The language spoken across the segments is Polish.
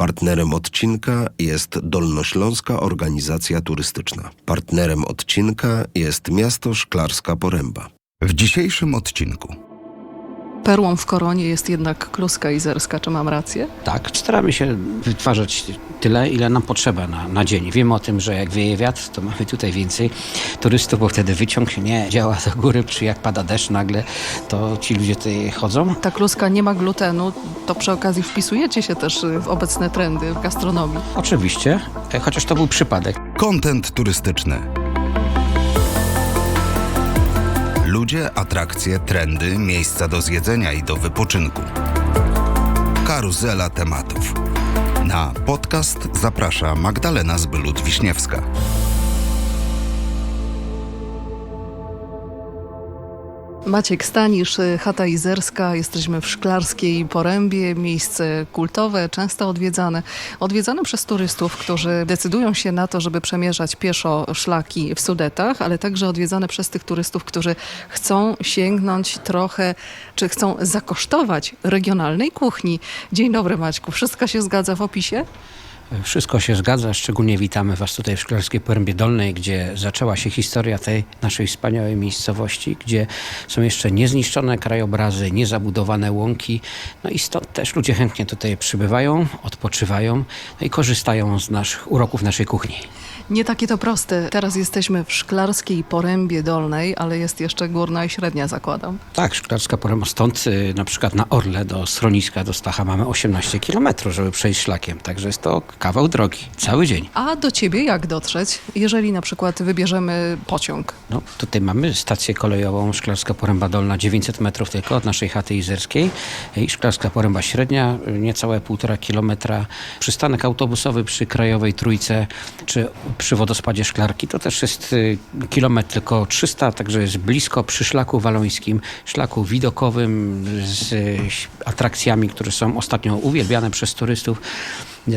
Partnerem odcinka jest Dolnośląska Organizacja Turystyczna. Partnerem odcinka jest miasto Szklarska Poręba. W dzisiejszym odcinku Perłą w koronie jest jednak kluska izerska, czy mam rację? Tak, staramy się wytwarzać tyle, ile nam potrzeba na, na dzień. Wiemy o tym, że jak wieje wiatr, to mamy tutaj więcej turystów, bo wtedy wyciąg nie działa do góry, czy jak pada deszcz nagle, to ci ludzie tutaj chodzą. Ta kluska nie ma glutenu, to przy okazji wpisujecie się też w obecne trendy w gastronomii. Oczywiście, e, chociaż to był przypadek. Content turystyczny. Ludzie, atrakcje, trendy, miejsca do zjedzenia i do wypoczynku. Karuzela tematów. Na podcast zaprasza Magdalena Zbylut-Wiśniewska. Maciek Stanisz, chata izerska, jesteśmy w Szklarskiej Porębie, miejsce kultowe, często odwiedzane. Odwiedzane przez turystów, którzy decydują się na to, żeby przemierzać pieszo szlaki w Sudetach, ale także odwiedzane przez tych turystów, którzy chcą sięgnąć trochę, czy chcą zakosztować regionalnej kuchni. Dzień dobry Maćku, wszystko się zgadza w opisie? Wszystko się zgadza, szczególnie witamy Was tutaj w Szklarskiej Porębie Dolnej, gdzie zaczęła się historia tej naszej wspaniałej miejscowości, gdzie są jeszcze niezniszczone krajobrazy, niezabudowane łąki. No i stąd też ludzie chętnie tutaj przybywają, odpoczywają no i korzystają z naszych uroków naszej kuchni. Nie takie to proste. Teraz jesteśmy w Szklarskiej Porębie Dolnej, ale jest jeszcze górna i średnia, zakładam. Tak, Szklarska Poręba. Stąd y, na przykład na Orle do schroniska, do Stacha mamy 18 km, żeby przejść szlakiem. Także jest to kawał drogi, cały dzień. A do ciebie jak dotrzeć, jeżeli na przykład wybierzemy pociąg? No, tutaj mamy stację kolejową Szklarska Poręba Dolna, 900 metrów tylko od naszej chaty izerskiej i Szklarska Poręba Średnia, niecałe półtora kilometra. Przystanek autobusowy przy Krajowej Trójce, czy przy wodospadzie Szklarki, to też jest y, kilometr tylko 300, także jest blisko przy szlaku walońskim, szlaku widokowym z y, atrakcjami, które są ostatnio uwielbiane przez turystów.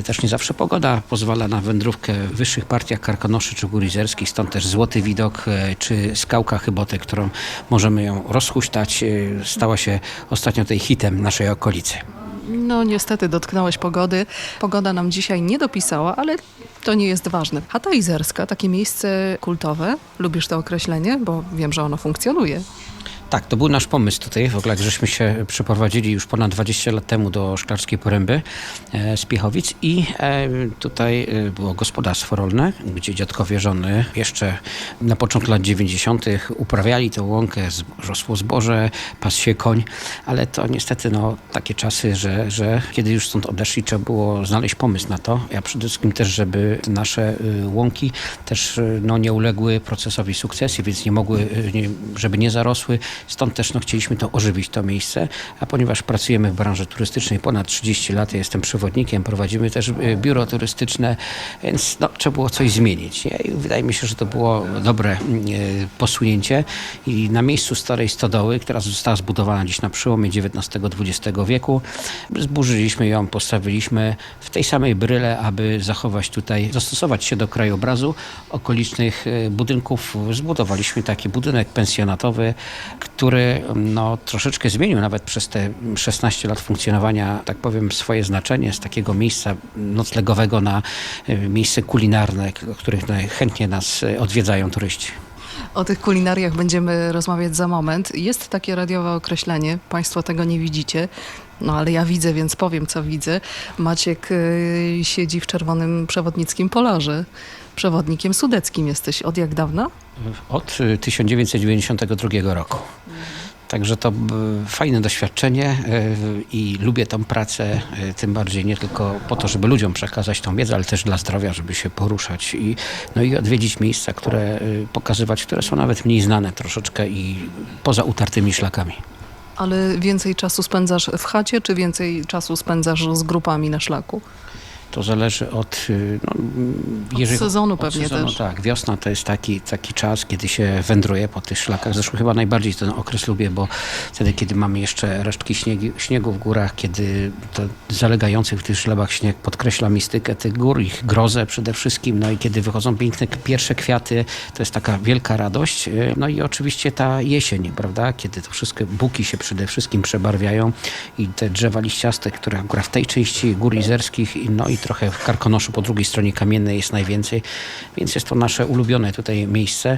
Też nie zawsze pogoda pozwala na wędrówkę w wyższych partiach Karkonoszy czy Gór Izerskich, stąd też złoty widok e, czy skałka Chyboty, którą możemy ją rozhuśtać, e, stała się ostatnio tej hitem naszej okolicy. No niestety dotknąłeś pogody. Pogoda nam dzisiaj nie dopisała, ale to nie jest ważne. Chata Izerska, takie miejsce kultowe. Lubisz to określenie? Bo wiem, że ono funkcjonuje. Tak, to był nasz pomysł tutaj. W ogóle żeśmy się przeprowadzili już ponad 20 lat temu do Szklarskiej Poręby e, z Piechowic i e, tutaj e, było gospodarstwo rolne, gdzie dziadkowie żony jeszcze na początku lat 90. uprawiali tę łąkę, rosło zboże, pasł się koń, ale to niestety no, takie czasy, że, że kiedy już stąd odeszli, trzeba było znaleźć pomysł na to. Ja przede wszystkim też, żeby nasze y, łąki też y, no, nie uległy procesowi sukcesji, więc nie mogły, y, nie, żeby nie zarosły. Stąd też no, chcieliśmy to ożywić, to miejsce, a ponieważ pracujemy w branży turystycznej ponad 30 lat, ja jestem przewodnikiem, prowadzimy też y, biuro turystyczne, więc no, trzeba było coś zmienić. I wydaje mi się, że to było dobre y, posunięcie i na miejscu starej stodoły, która została zbudowana gdzieś na przełomie XIX-XX wieku, zburzyliśmy ją, postawiliśmy w tej samej bryle, aby zachować tutaj, dostosować się do krajobrazu okolicznych y, budynków. Zbudowaliśmy taki budynek pensjonatowy, który no, troszeczkę zmienił nawet przez te 16 lat funkcjonowania, tak powiem, swoje znaczenie z takiego miejsca noclegowego na y, miejsce kulinarne, których chętnie nas odwiedzają turyści. O tych kulinariach będziemy rozmawiać za moment. Jest takie radiowe określenie, Państwo tego nie widzicie, no ale ja widzę, więc powiem, co widzę. Maciek y, siedzi w czerwonym przewodnickim polarze. Przewodnikiem sudeckim jesteś. Od jak dawna? Od y, 1992 roku. Także to b- fajne doświadczenie y, i lubię tą pracę, y, tym bardziej nie tylko po to, żeby ludziom przekazać tą wiedzę, ale też dla zdrowia, żeby się poruszać i, no i odwiedzić miejsca, które y, pokazywać, które są nawet mniej znane troszeczkę i poza utartymi szlakami. Ale więcej czasu spędzasz w chacie, czy więcej czasu spędzasz z grupami na szlaku? To zależy od, y, no, mm, sezonu pewnie sezonu, też. Tak, wiosna to jest taki, taki czas, kiedy się wędruje po tych szlakach. Zresztą chyba najbardziej ten okres lubię, bo wtedy, kiedy mamy jeszcze resztki śniegi, śniegu w górach, kiedy zalegający w tych szlabach śnieg podkreśla mistykę tych gór, ich grozę przede wszystkim, no i kiedy wychodzą piękne pierwsze kwiaty, to jest taka wielka radość. Y, No i oczywiście ta jesień, prawda, kiedy to wszystkie buki się przede wszystkim przebarwiają i te drzewa liściaste, które akurat w tej części gór izerskich, no i trochę w Karkonoszu po drugiej stronie kamiennej jest najwięcej, więc jest to nasze ulubione tutaj miejsce.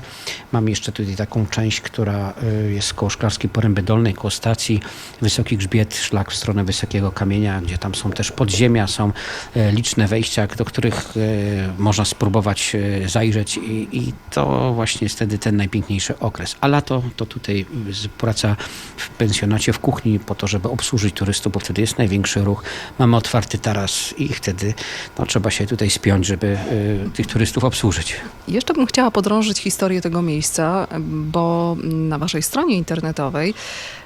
Mam jeszcze tutaj taką część, która y, jest koło Szklarskiej Poręby Dolnej, koło stacji Wysoki Grzbiet, szlak w stronę Wysokiego Kamienia, gdzie tam są też podziemia, są e, liczne wejścia, do których e, można spróbować zajrzeć i, i to właśnie jest wtedy ten najpiękniejszy okres. A lato to tutaj praca w pensjonacie, w kuchni po to, żeby obsłużyć turystów, bo wtedy jest największy ruch. Mamy otwarty taras i wtedy no, trzeba się tutaj spiąć, żeby e, tych turystów obsłużyć. Jeszcze bym chciała podrążyć historię tego miejsca, bo na waszej stronie internetowej,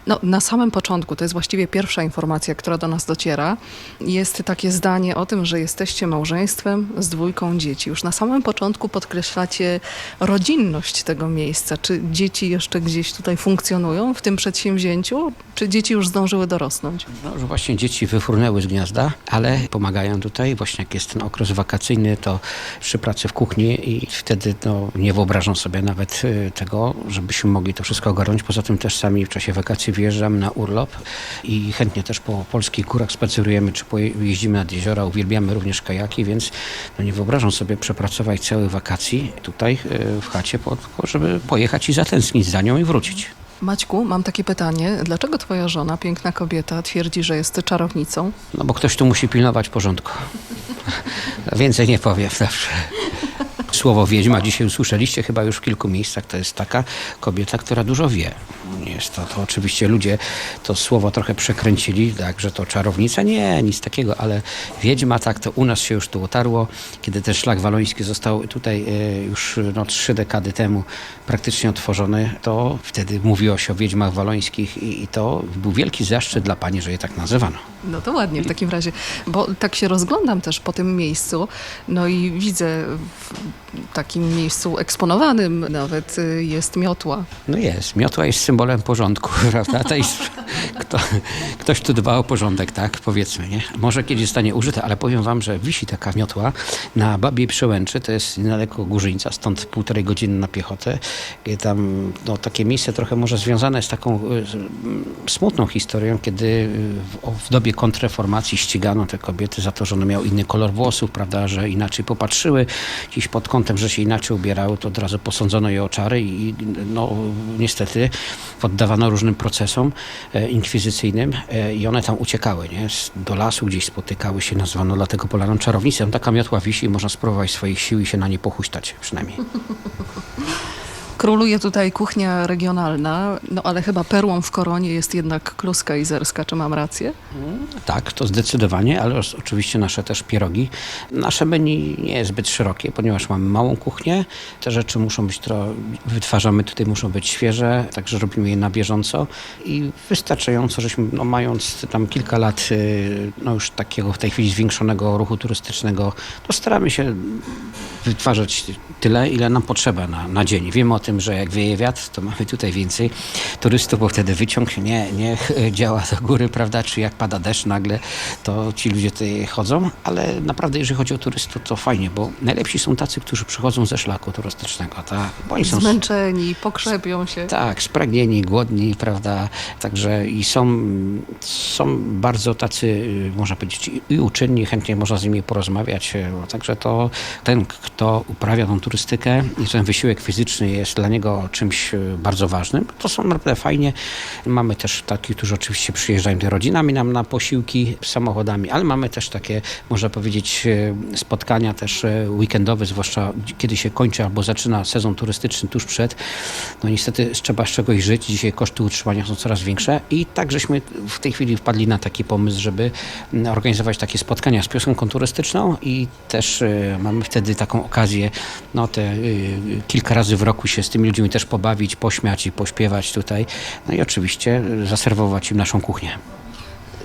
no, na samym początku, to jest właściwie pierwsza informacja, która do nas dociera, jest takie zdanie o tym, że jesteście małżeństwem z dwójką dzieci. Już na samym początku podkreślacie rodzinność tego miejsca. Czy dzieci jeszcze gdzieś tutaj funkcjonują w tym przedsięwzięciu, czy dzieci już zdążyły dorosnąć? No, właśnie dzieci wyfrunęły z gniazda, ale pomagają tutaj. Właśnie jak jest ten okres wakacyjny, to przy pracy w kuchni i wtedy no, nie wyobrażam sobie nawet y, tego, żebyśmy mogli to wszystko ogarnąć. Poza tym też sami w czasie wakacji wyjeżdżamy na urlop i chętnie też po polskich górach spacerujemy, czy jeździmy nad jeziora, uwielbiamy również kajaki, więc no, nie wyobrażam sobie przepracować całych wakacji tutaj y, w chacie, po, żeby pojechać i zatęsknić za nią i wrócić. Maćku, mam takie pytanie. Dlaczego twoja żona, piękna kobieta, twierdzi, że jest czarownicą? No bo ktoś tu musi pilnować porządku. Więcej nie powiem zawsze. Słowo wiedźma dzisiaj usłyszeliście chyba już w kilku miejscach. To jest taka kobieta, która dużo wie. Jest to, to oczywiście ludzie to słowo trochę przekręcili, tak, że to czarownica. Nie, nic takiego, ale wiedźma tak, to u nas się już tu otarło. Kiedy ten szlak waloński został tutaj e, już no, trzy dekady temu praktycznie otworzony, to wtedy mówiło się o wiedźmach walońskich i, i to był wielki zaszczyt dla pani, że je tak nazywano. No to ładnie w takim razie, bo tak się rozglądam też po tym miejscu, no i widzę w takim miejscu eksponowanym nawet y, jest miotła. No jest. Miotła jest symbolem porządku, prawda? To jest, kto, ktoś tu dba o porządek, tak? Powiedzmy, nie? Może kiedyś zostanie użyte, ale powiem wam, że wisi taka miotła na Babiej Przełęczy, to jest niedaleko Górzyńca, stąd półtorej godziny na piechotę. Tam no, takie miejsce trochę może związane z taką y, mm, smutną historią, kiedy y, w, w dobie kontrreformacji ścigano te kobiety za to, że one miały inny kolor włosów, prawda, że inaczej popatrzyły gdzieś pod kątem, że się inaczej ubierały, to od razu posądzono je o czary i no niestety poddawano różnym procesom e, inkwizycyjnym e, i one tam uciekały, nie? Do lasu gdzieś spotykały się, nazwano dlatego Polaną czarownicą. Taka miotła wisi i można spróbować swoich sił i się na nie pochuśtać przynajmniej. Króluje tutaj kuchnia regionalna, no ale chyba perłą w koronie jest jednak kluska izerska, czy mam rację? Tak, to zdecydowanie, ale oczywiście nasze też pierogi. Nasze menu nie jest zbyt szerokie, ponieważ mamy małą kuchnię. Te rzeczy muszą być, tro, wytwarzamy tutaj, muszą być świeże, także robimy je na bieżąco i wystarczająco, żeśmy no, mając tam kilka lat y, no już takiego w tej chwili zwiększonego ruchu turystycznego, to staramy się wytwarzać tyle, ile nam potrzeba na, na dzień. Wiemy o tym, że jak wieje wiatr, to mamy tutaj więcej turystów, bo wtedy wyciąg nie, nie działa do góry, prawda? Czy jak pada deszcz nagle, to ci ludzie tutaj chodzą, ale naprawdę jeżeli chodzi o turystów, to fajnie, bo najlepsi są tacy, którzy przychodzą ze szlaku turystycznego, tak? Bo oni są Zmęczeni, pokrzepią się. tak, spragnieni, głodni, prawda? Także i są, są bardzo tacy, y, można powiedzieć, i uczynni, chętnie można z nimi porozmawiać. y, Także to ten, kto uprawia tą turystykę i ten wysiłek fizyczny jest dla niego czymś y, bardzo ważnym, to są naprawdę fajnie. Mamy też takich, którzy oczywiście przyjeżdżają rodzinami nam na posiłki samochodami, ale mamy też takie, można powiedzieć, y, spotkania też y, weekendowe, zwłaszcza kiedy się kończy albo zaczyna sezon turystyczny tuż przed. No niestety trzeba z czegoś żyć. Dzisiaj koszty utrzymania są coraz większe i tak żeśmy w tej chwili wpadli na taki pomysł, żeby organizować takie spotkania z piosenką turystyczną i też mamy wtedy taką okazję, no te kilka razy w roku się z tymi ludźmi też pobawić, pośmiać i pośpiewać tutaj. No i oczywiście zaserwować im naszą kuchnię.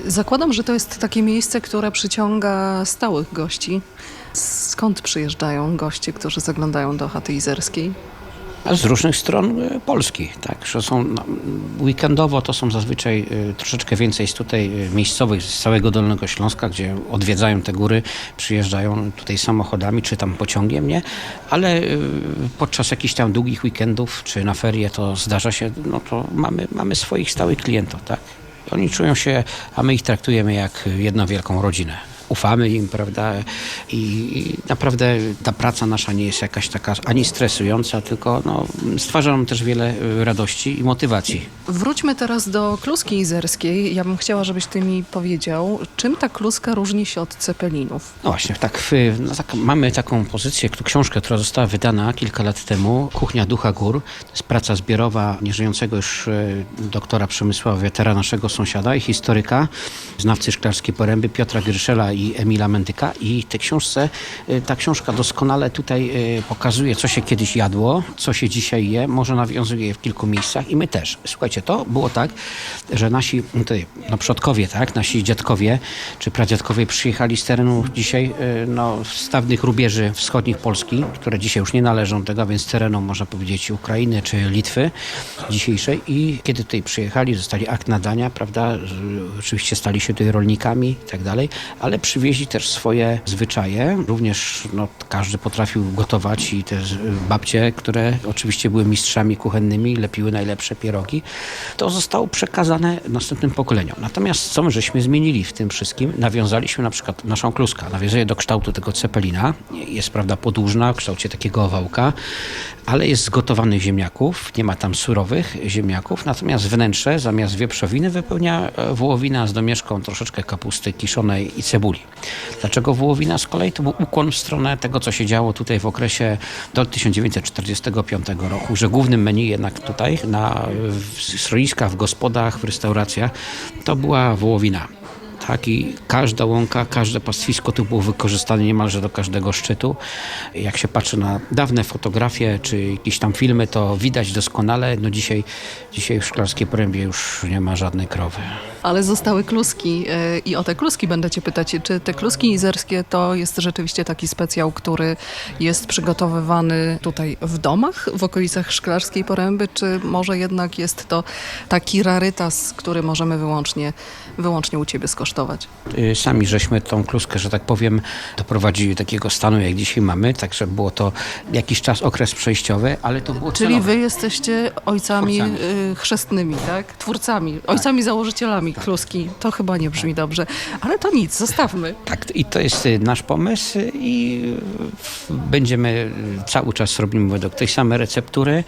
Zakładam, że to jest takie miejsce, które przyciąga stałych gości. Skąd przyjeżdżają goście, którzy zaglądają do chaty izerskiej? Z różnych stron e, Polski, tak, że są no, weekendowo to są zazwyczaj e, troszeczkę więcej z tutaj e, miejscowych z całego Dolnego Śląska, gdzie odwiedzają te góry, przyjeżdżają tutaj samochodami czy tam pociągiem, nie? Ale podczas jakichś tam długich weekendów czy na ferie to zdarza się, no to mamy, mamy swoich stałych klientów, tak. Oni czują się, a my ich traktujemy jak jedną wielką rodzinę. Ufamy im, prawda? I, naprawdę ta praca nasza nie jest jakaś taka ani stresująca, tylko no, stwarza nam też wiele y, radości i motywacji. Wróćmy teraz do kluski izerskiej. Ja bym chciała, żebyś ty mi powiedział, czym ta kluska różni się od cepelinów? No właśnie, tak, no tak, mamy taką pozycję, książkę, która została wydana kilka lat temu, Kuchnia Ducha Gór. To jest praca zbiorowa nieżyjącego już e, doktora Przemysława Wietera, naszego sąsiada i historyka, znawcy szklarskiej poręby Piotra Gryszela i Emila Mendyka. I w tej książce, e, ta książka doskonale tutaj e, pokazuje, co się kiedyś jadło, co się dzisiaj je, może nawiązuje je w kilku miejscach i my też. Słuchajcie, to było tak, że nasi tutaj, no przodkowie, tak, nasi dziadkowie czy pradziadkowie przyjechali z terenu dzisiaj e, no, z dawnych rubieży wschodnich Polski, które dzisiaj już nie należą do tego, więc terenu można powiedzieć Ukrainy czy Litwy dzisiejszej i kiedy tutaj przyjechali, zostali akt nadania, prawda, oczywiście stali się tutaj rolnikami i tak dalej, ale przywieźli też swoje zwyczaje, również no, każdy potrafił gotować i te z- babcie, które oczywiście były mistrzami kuchennymi, lepiły najlepsze pierogi, to zostało przekazane następnym pokoleniom. Natomiast co my żeśmy zmienili w tym wszystkim? Nawiązaliśmy na przykład naszą kluskę, nawiązuje do kształtu tego cepelina, jest prawda podłużna, w kształcie takiego owałka, ale jest z gotowanych ziemniaków, nie ma tam surowych ziemniaków, natomiast wnętrze zamiast wieprzowiny wypełnia e, wołowina z domieszką troszeczkę kapusty kiszonej i cebuli. Dlaczego wołowina? Z kolei to był ukłon w stronę tego, co się działo tutaj w okresie do 1945 roku, że głównym menu jednak tutaj na w schroniskach, w gospodach, w restauracjach to była wołowina. Tak, i każda łąka, każde pastwisko tu było wykorzystane niemalże do każdego szczytu. Jak się patrzy na dawne fotografie czy jakieś tam filmy, to widać doskonale. No dzisiaj, dzisiaj w Szklarskiej Porębie już nie ma żadnej krowy. Ale zostały kluski e, i o te kluski będę cię pytać. Czy te kluski izerskie to jest rzeczywiście taki specjał, który jest przygotowywany tutaj w domach, w okolicach Szklarskiej Poręby, czy może jednak jest to taki rarytas, który możemy wyłącznie, wyłącznie u ciebie skosztować? Y, Sami żeśmy tą kluskę, że tak powiem, doprowadzili do takiego stanu, jak dzisiaj mamy, także było to jakiś czas, okres przejściowy, ale to było Czyli celowe. wy jesteście ojcami Twórcami. y, chrzestnymi, tak? Twórcami, ojcami założycielami kluski. To chyba nie brzmi dobrze, ale to nic, zostawmy. Tak, i to jest y, nasz pomysł i będziemy cały czas robimy według tej samej receptury.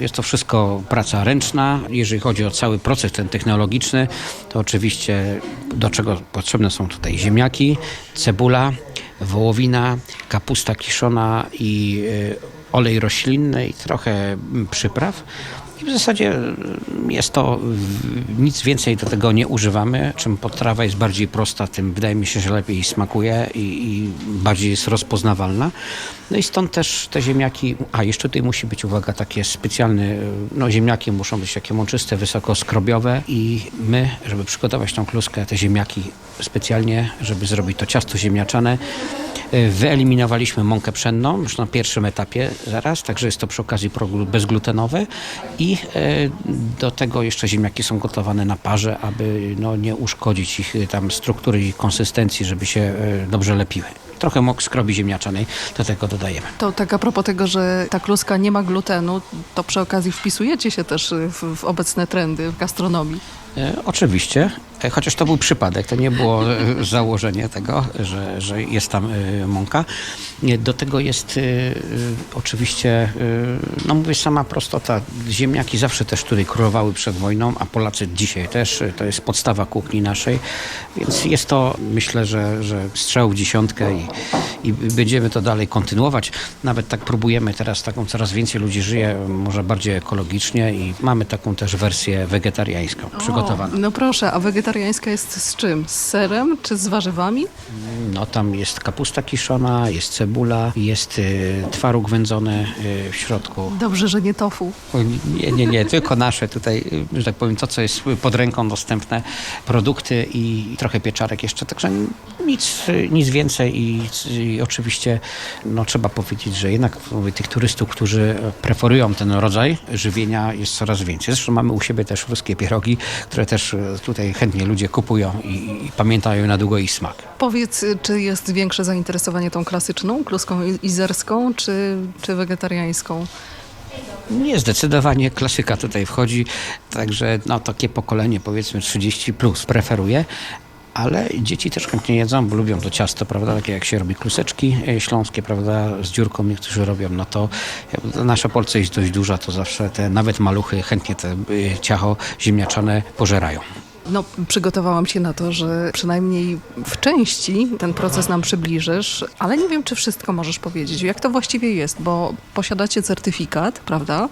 Jest to wszystko praca ręczna. Jeżeli chodzi o cały proces ten technologiczny, to oczywiście do czego potrzebne są tutaj ziemniaki, cebula, wołowina, kapusta kiszona i y, olej roślinny i trochę mm, przypraw. W zasadzie jest to, nic więcej do tego nie używamy. Czym potrawa jest bardziej prosta, tym wydaje mi się, że lepiej smakuje i, i bardziej jest rozpoznawalna. No i stąd też te ziemniaki, a jeszcze tutaj musi być, uwaga, takie specjalne, no ziemniaki muszą być takie mączyste, wysoko skrobiowe i my, żeby przygotować tą kluskę, te ziemniaki specjalnie, żeby zrobić to ciasto ziemniaczane, wyeliminowaliśmy mąkę pszenną już na pierwszym etapie zaraz, także jest to przy okazji proglu- bezglutenowe i e, do tego jeszcze ziemniaki są gotowane na parze, aby no, nie uszkodzić ich y, tam struktury i konsystencji, żeby się e, dobrze lepiły. Trochę mok skrobi ziemniaczanej do tego dodajemy. To tak a propos tego, że ta kluska nie ma glutenu, to przy okazji wpisujecie się też w, w obecne trendy w gastronomii. E, oczywiście, e, chociaż to był przypadek, to nie było e, założenie tego, że, że jest tam e, mąka. Do tego jest e, e, oczywiście, e, no mówię, sama prostota. Ziemniaki zawsze też tutaj królowały przed wojną, a Polacy dzisiaj też. e, To jest podstawa kuchni naszej, więc jest to, myślę, że, że strzał w dziesiątkę i, i będziemy to dalej kontynuować. Nawet tak próbujemy teraz, taką coraz więcej ludzi żyje, może bardziej ekologicznie i mamy taką też wersję wegetariańską przygotowaną. O, no proszę, a wegetariańska wegetariańska jest z czym? Z serem czy z warzywami? No tam jest kapusta kiszona, jest cebula, jest y, twaróg wędzony y, w środku. Dobrze, że nie tofu. O, Nie, nie, nie, tylko nasze tutaj, y, że tak powiem, to co jest pod ręką dostępne, produkty i trochę pieczarek jeszcze, także nic, y, nic więcej i, i oczywiście no, trzeba powiedzieć, że jednak mówię, tych turystów, którzy preferują ten rodzaj żywienia jest coraz więcej. Zresztą mamy u siebie też ruskie pierogi, które też y, tutaj chętnie ludzie kupują i, i pamiętają na długo ich smak. Powiedz, czy jest większe zainteresowanie tą klasyczną, kluską izerską, czy, czy wegetariańską? Nie, zdecydowanie klasyka tutaj wchodzi, także no, takie pokolenie powiedzmy 30 plus preferuje. Ale dzieci też chętnie jedzą, bo lubią to ciasto, prawda? Takie jak się robi kluseczki e, śląskie, prawda? Z dziurką niektórzy robią. No to e, nasza Polska jest dość duża, to zawsze te nawet maluchy chętnie te e, ciacho ziemniaczane pożerają. No, przygotowałam się na to, że przynajmniej w części ten proces nam przybliżysz, ale nie wiem, czy wszystko możesz powiedzieć. Jak to właściwie jest, bo posiadacie certyfikat, prawda?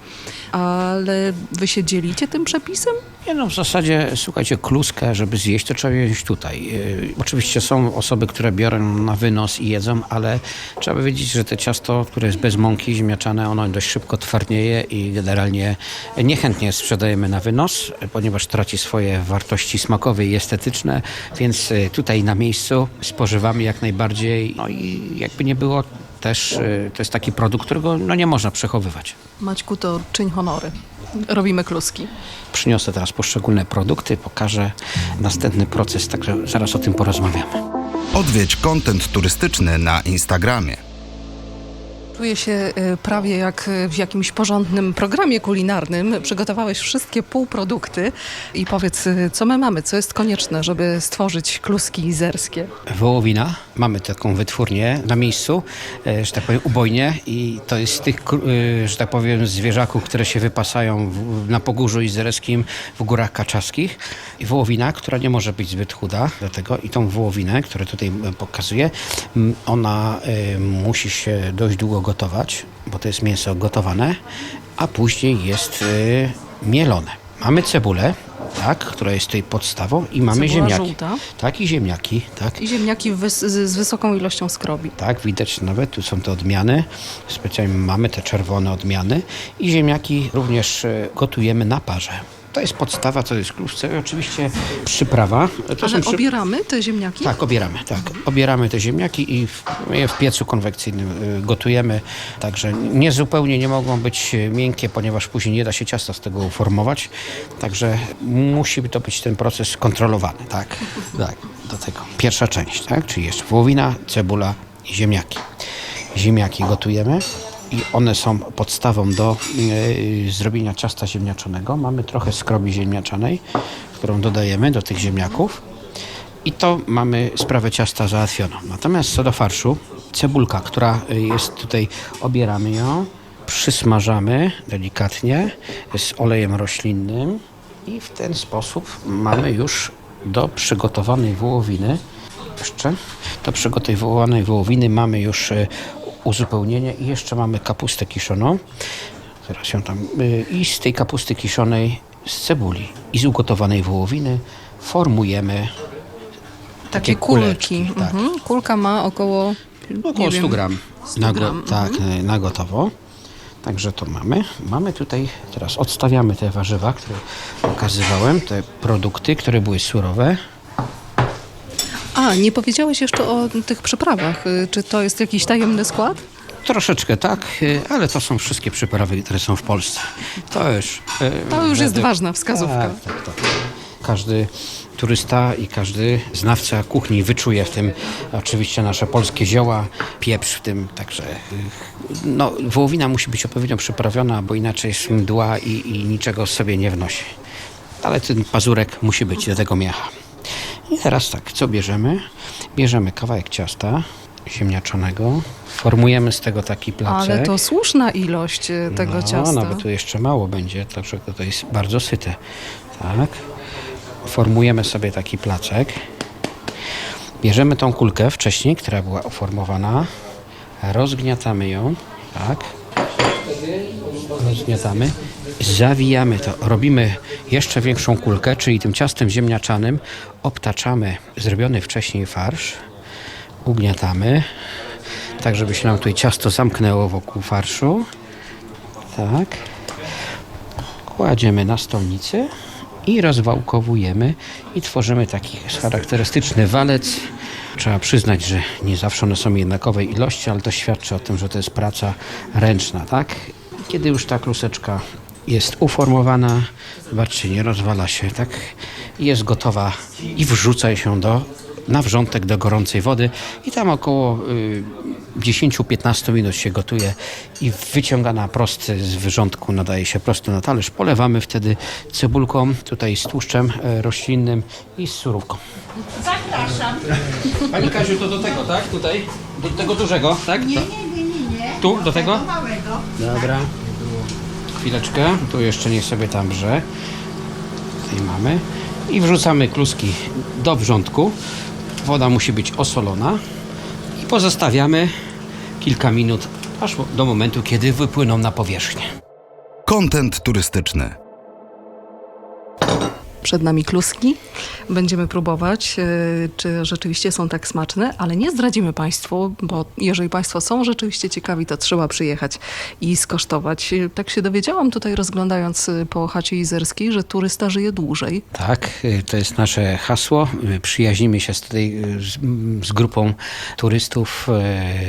Ale wy się dzielicie tym przepisem? Nie no, w zasadzie, słuchajcie, kluskę, żeby zjeść, to trzeba jeść tutaj. Yy, oczywiście są osoby, które biorą na wynos i jedzą, ale trzeba wiedzieć, że te ciasto, które jest bez mąki ziemniaczane, ono dość szybko twardnieje i generalnie niechętnie sprzedajemy na wynos, ponieważ traci swoje wartości smakowe i estetyczne, więc yy, tutaj na miejscu spożywamy jak najbardziej. No i jakby nie było też, yy, to jest taki produkt, którego no, nie można przechowywać. Maćku, to czyń honory. Robimy kluski. Przyniosę teraz poszczególne produkty, pokażę następny proces, także zaraz o tym porozmawiamy. Odwiedź kontent turystyczny na Instagramie. Czuję się e, prawie jak w jakimś porządnym programie kulinarnym. Przygotowałeś wszystkie półprodukty i powiedz, e, co my mamy, co jest konieczne, żeby stworzyć kluski izerskie. Wołowina, mamy taką wytwórnię na miejscu, e, że tak powiem ubojnie i to jest z tych, że tak powiem, zwierzaków, które się wypasają na Pogórzu Izerskim, w Górach Kaczaskich. I wołowina, która nie może być zbyt chuda, dlatego i tą wołowinę, którą tutaj pokazuję, ona musi się dość długo gotować, bo to jest mięso gotowane, a później jest e, mielone. Mamy cebulę, tak, która jest tutaj podstawą i mamy Cebula ziemniaki. żółta. Tak, i ziemniaki, tak. I ziemniaki wys- z, z wysoką ilością skrobi. Tak, widać nawet, tu są te odmiany. Specjalnie mamy te czerwone odmiany. I ziemniaki również e, gotujemy na parze. To jest podstawa, to jest kluczce. I oczywiście przyprawa. To Ale przy- obieramy te ziemniaki? Tak, obieramy, tak. Obieramy te ziemniaki i w, je w piecu konwekcyjnym y, gotujemy. Także nie zupełnie nie mogą być y, miękkie, ponieważ później nie da się ciasta z tego uformować. Także musi to być ten proces kontrolowany, tak? Tak, do tego. Pierwsza część, tak? Czyli jeszcze wołowina, cebula i ziemniaki. Ziemniaki gotujemy i one są podstawą do y, zrobienia ciasta ziemniaczanego. Mamy trochę skrobi ziemniaczanej, którą dodajemy do tych ziemniaków. I to mamy sprawę ciasta załatwioną. Natomiast co do farszu, cebulka, która y, jest tutaj, obieramy ją, przysmażamy delikatnie z olejem roślinnym i w ten sposób mamy już do przygotowanej wołowiny, jeszcze do przygotowanej wołowiny mamy już y, uzupełnienie i jeszcze mamy kapustę kiszoną. Teraz ją tam y, i z tej kapusty kiszonej z cebuli i z ugotowanej wołowiny formujemy Takie kuleczki, kulki. tak. Mhm. Kulka ma około, Około nie 100 wiem, gram. 100 na, gram, mhm. Tak, e, na gotowo. Także to mamy. Mamy tutaj, teraz odstawiamy te warzywa, które pokazywałem, te produkty, które były surowe. A, nie powiedziałeś jeszcze o tych przyprawach. Y, Czy to jest jakiś tajemny skład? Troszeczkę tak, e, ale to są wszystkie przyprawy, które są w Polsce. To już... e, To już jest ważna wskazówka. Tak, tak, tak. Każdy turysta i każdy znawca kuchni wyczuje w tym oczywiście nasze polskie zioła, pieprz w tym, także y, no, wołowina musi być odpowiednio przyprawiona, bo inaczej jest mdła i, i niczego sobie nie wnosi. Ale ten pazurek musi być do tego. I teraz tak, co bierzemy? Bierzemy kawałek ciasta ziemniaczonego, formujemy z tego taki placek. Ale to słuszna ilość y, tego no, ciasta. nawet tu jeszcze mało będzie, także to jest bardzo syte. Tak. Formujemy sobie taki placek. Bierzemy tą kulkę wcześniej, która była uformowana. Rozgniatamy ją. Tak. Zgniatamy, zawijamy to, robimy jeszcze większą kulkę, czyli tym ciastem ziemniaczanym obtaczamy zrobiony wcześniej farsz, ugniatamy, tak żeby się nam tutaj ciasto zamknęło wokół farszu. Tak. Kładziemy na stolnicy i rozwałkowujemy i tworzymy taki charakterystyczny walec. Trzeba przyznać, że nie zawsze one są jednakowej ilości, ale to świadczy o tym, że to jest praca ręczna, tak? Kiedy już ta kluseczka jest uformowana, zobaczcie, nie rozwala się, tak? Jest gotowa i wrzuca się do, na wrzątek do gorącej wody i tam około y, 10-15 minut się gotuje i wyciągana prosto z wyrządku nadaje się prosto na talerz. Polewamy wtedy cebulką, tutaj z tłuszczem e, roślinnym i z surówką. Zapraszam. Pani Kaziu, to do tego, tak? Tutaj? Do tego dużego, tak? Nie, nie, nie, nie, nie. Tu, do tego? Małego. Dobra. Chwileczkę, tu jeszcze niech sobie tam brze. Tutaj mamy. I wrzucamy kluski do wrzątku. Woda musi być osolona. I pozostawiamy kilka minut, aż do momentu, kiedy wypłyną na powierzchnię. Content turystyczny. Przed nami kluski. Będziemy próbować, e, czy rzeczywiście są tak smaczne, ale nie zdradzimy Państwu, bo jeżeli Państwo są rzeczywiście ciekawi, to trzeba przyjechać i skosztować. E, Tak się dowiedziałam tutaj rozglądając e, po chacie izerskiej, że turysta żyje dłużej. Tak, to jest nasze hasło. Przyjaźnimy się z, tutaj, z, z grupą turystów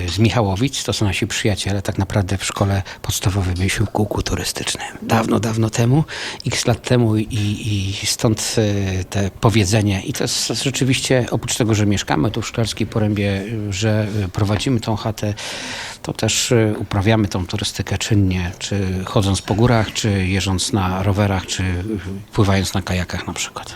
z Michałowic. To są nasi przyjaciele. Tak naprawdę w szkole podstawowej byliśmy kółku turystycznym. Dawno, dawno temu, x lat temu i, i stąd y, te powiedzenie. I to jest rzeczywiście, oprócz tego, że mieszkamy tu w Szklarskiej Porębie, y, że y, prowadzimy tą chatę, to też uprawiamy tą turystykę czynnie, czy chodząc po górach, czy jeżdżąc na rowerach, czy pływając na kajakach na przykład.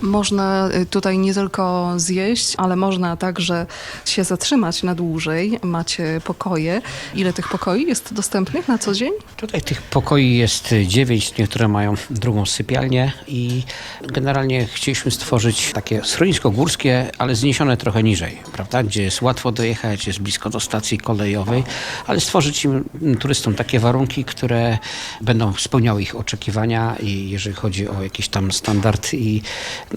Można y, tutaj nie tylko zjeść, ale można także się zatrzymać na dłużej. Macie pokoje. Ile tych pokoi jest dostępnych na co dzień? Tutaj tych pokoi jest dziewięć, niektóre mają drugą sypialnię i generalnie chcieliśmy stworzyć takie schronisko górskie, ale zniesione trochę niżej, prawda? Gdzie jest łatwo dojechać, jest blisko do stacji kolejowej, ale stworzyć im, m, turystom takie warunki, które będą spełniały ich oczekiwania i jeżeli chodzi o jakiś tam standard i,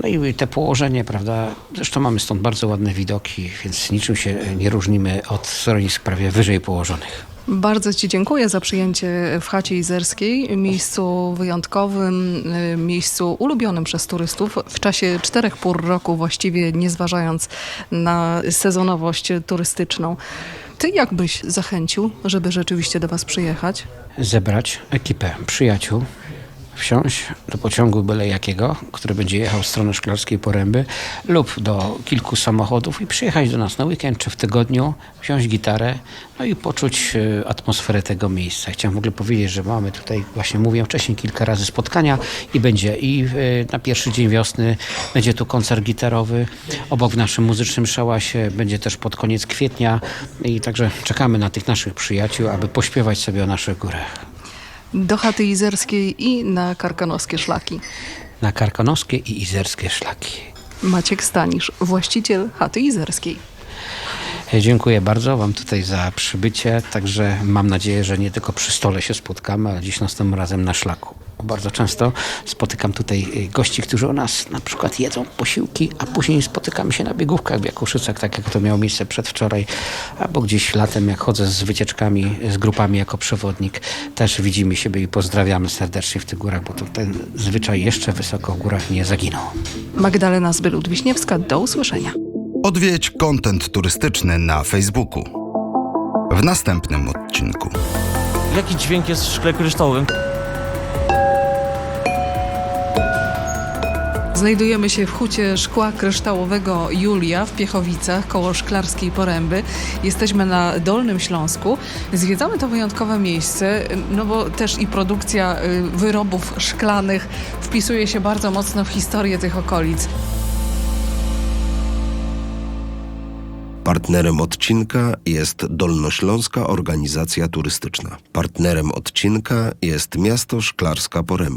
no i te położenie, prawda? Zresztą mamy stąd bardzo ładne widoki, więc niczym się nie różnimy od schronisk prawie wyżej położonych. Bardzo Ci dziękuję za przyjęcie w chacie izerskiej, miejscu wyjątkowym, y, miejscu ulubionym przez turystów w czasie czterech pór roku, właściwie nie zważając na sezonowość turystyczną. Ty jak byś zachęcił, żeby rzeczywiście do Was przyjechać? zebrać ekipę przyjaciół, wsiąść do pociągu byle jakiego, który będzie jechał w stronę Szklarskiej Poręby lub do kilku samochodów i przyjechać do nas na weekend czy w tygodniu, wziąć gitarę, no i poczuć e, atmosferę tego miejsca. Chciałem w ogóle powiedzieć, że mamy tutaj, właśnie mówiłem wcześniej, kilka razy spotkania i będzie i e, na pierwszy dzień wiosny będzie tu koncert gitarowy, obok w naszym muzycznym szałasie będzie też pod koniec kwietnia i także czekamy na tych naszych przyjaciół, aby pośpiewać sobie o naszych górach. Do chaty izerskiej i na karkonoskie szlaki. na karkonoskie i izerskie szlaki. Maciek Stanisz, właściciel chaty izerskiej. E, Dziękuję bardzo Wam tutaj za przybycie, także mam nadzieję, że nie tylko przy stole się spotkamy, ale dziś następnym razem na szlaku. Bardzo często spotykam tutaj e, gości, którzy u nas na przykład jedzą posiłki, a później spotykamy się na biegówkach w Jakuszycach, tak jak to miało miejsce przedwczoraj, albo gdzieś latem, jak chodzę z wycieczkami, z grupami jako przewodnik, też widzimy siebie i pozdrawiamy serdecznie w tych górach, bo to ten zwyczaj jeszcze wysoko w górach nie zaginął. Magdalena Zbylut-Wiśniewska, do usłyszenia. Odwiedź content turystyczny na Facebooku. W następnym odcinku. Jaki dźwięk jest w szkle kryształowym? Znajdujemy się w hucie szkła kryształowego Julia w Piechowicach koło Szklarskiej Poręby. Jesteśmy na Dolnym Śląsku. Zwiedzamy to wyjątkowe miejsce, no bo też i produkcja y, wyrobów szklanych wpisuje się bardzo mocno w historię tych okolic. Partnerem odcinka jest Dolnośląska Organizacja Turystyczna. Partnerem odcinka jest miasto Szklarska Poręba.